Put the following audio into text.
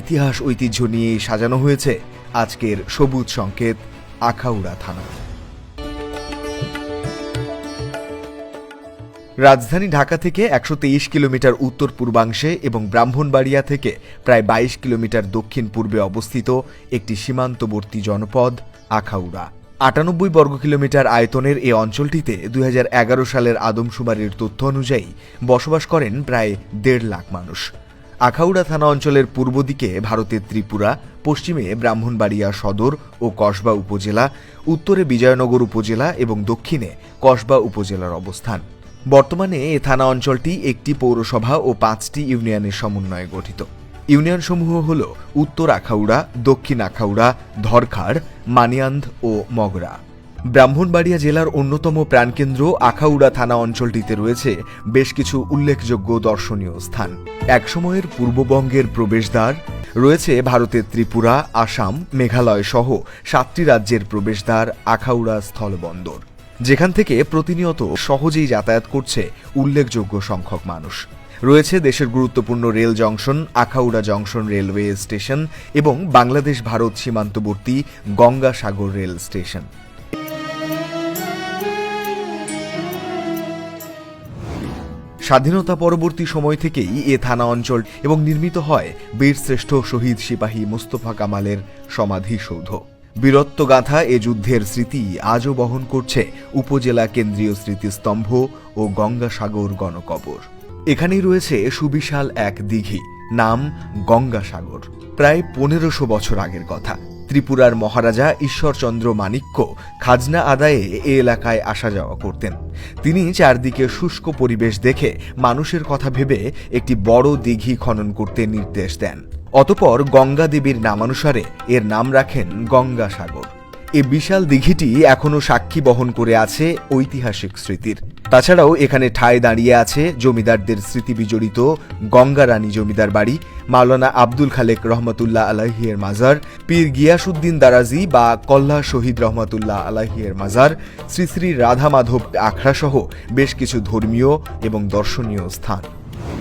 ইতিহাস ঐতিহ্য নিয়ে সাজানো হয়েছে আজকের সবুজ সংকেত, আখাউড়া থানা। রাজধানী ঢাকা থেকে একশো তেইশ কিলোমিটার উত্তর পূর্বাংশে এবং ব্রাহ্মণবাড়িয়া থেকে প্রায় বাইশ কিলোমিটার দক্ষিণ পূর্বে অবস্থিত একটি সীমান্তবর্তী জনপদ, আখাউড়া। আটানব্বই বর্গ কিলোমিটার আয়তনের এই অঞ্চলটিতে দু হাজার এগারো সালের আদমশুমারির তথ্য অনুযায়ী বসবাস করেন প্রায় দেড় লাখ মানুষ। আখাউড়া থানা অঞ্চলের পূর্ব দিকে ভারতের ত্রিপুরা, পশ্চিমে ব্রাহ্মণবাড়িয়া সদর ও কসবা উপজেলা, উত্তরে বিজয়নগর উপজেলা এবং দক্ষিণে কসবা উপজেলার অবস্থান। বর্তমানে এ থানা অঞ্চলটি একটি পৌরসভা ও পাঁচটি ইউনিয়নের সমন্বয়ে গঠিত। ইউনিয়নসমূহ হল উত্তর আখাউড়া, দক্ষিণ আখাউড়া, ধরখাড় মানিয়ান্ধ ও মগরা। ব্রাহ্মণবাড়িয়া জেলার অন্যতম প্রাণকেন্দ্র আখাউড়া থানা অঞ্চলটিতে রয়েছে বেশ কিছু উল্লেখযোগ্য দর্শনীয় স্থান। একসময়ের পূর্ববঙ্গের প্রবেশদ্বার, রয়েছে ভারতের ত্রিপুরা, আসাম, মেঘালয় সহ সাতটি রাজ্যের প্রবেশদ্বার, আখাউড়া স্থলবন্দর। যেখান থেকে প্রতিনিয়ত সহজেই যাতায়াত করছে উল্লেখযোগ্য সংখ্যক মানুষ। রয়েছে দেশের গুরুত্বপূর্ণ rail junction, Akhaura junction railway station এবং বাংলাদেশ ভারত সীমান্তবর্তী গঙ্গাসাগর রেল স্টেশন। স্বাধীনতা পরবর্তী সময় থেকেই এ থানা অঞ্চল এবং নির্মিত হয় বীরশ্রেষ্ঠ শহীদ সিপাহী মোস্তফা কামালের সমাধিসৌধ। বীরত্বগাথা এ যুদ্ধের স্মৃতি আজও বহন করছে উপজেলা কেন্দ্রীয় স্মৃতিস্তম্ভ ও গঙ্গাসাগর গণকবর। এখানেই রয়েছে সুবিশাল এক দিঘি, নাম গঙ্গাসাগর, প্রায় পনেরোশো বছর আগের কথা। ত্রিপুরার মহারাজা ঈশ্বরচন্দ্র মাণিক্য খাজনা আদায়ে এ এলাকায় আসা যাওয়া করতেন। তিনি চারদিকে শুষ্ক পরিবেশ দেখে মানুষের কথা ভেবে একটি বড় দিঘি খনন করতে নির্দেশ দেন। অতপর গঙ্গা দেবীর নামানুসারে এর নাম রাখেন গঙ্গাসাগর। এ বিশাল দিঘিটি এখনও সাক্ষী বহন করে আছে ঐতিহাসিক স্মৃতির। তাছাড়াও এখানে ঠায় দাঁড়িয়ে আছে জমিদারদের স্মৃতি বিজড়িত গঙ্গা রানী জমিদার বাড়ি, মাওলানা আব্দুল খালেক রহমতুল্লাহ আলাহিয়ের মাজার, পীর গিয়াসুদ্দিন দারাজি বা কল্লা শহীদ রহমতুল্লাহ আলাহিয়ের মাজার, শ্রী শ্রী রাধা মাধব আখড়াসহ বেশ কিছু ধর্মীয় এবং দর্শনীয় স্থান।